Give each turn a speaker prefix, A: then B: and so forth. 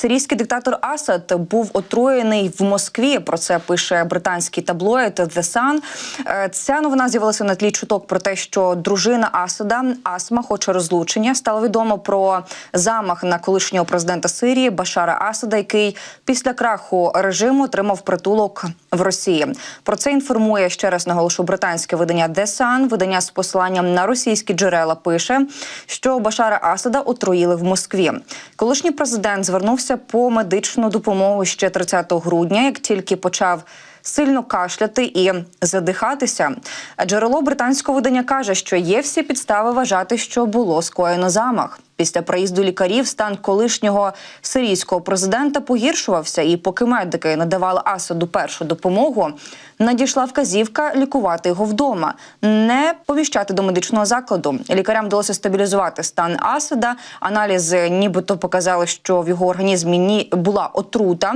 A: Сирійський диктатор Асад був отруєний в Москві. Про це пише британський таблоїд The Sun. Е, Ця новина з'явилася на тлі чуток про те, що дружина Асада Асма хоче розлучення. Стало відомо про замах на колишнього президента Сирії Башара Асада, який після краху режиму отримав притулок в Росії. Про це інформує ще раз наголошу британське видання The Sun. Видання з посиланням на російські джерела пише, що Башара Асада отруїли в Москві. Колишній президент звернувся по медичну допомогу ще 30 грудня, як тільки почав. Сильно кашляти і задихатися. Джерело британського видання каже, що є всі підстави вважати, що було скоєно замах. Після приїзду лікарів стан колишнього сирійського президента погіршувався, і поки медики надавали Асаду першу допомогу, надійшла вказівка лікувати його вдома, не поміщати до медичного закладу. Лікарям вдалося стабілізувати стан Асада. Аналізи нібито показали, що в його організмі ні була отрута.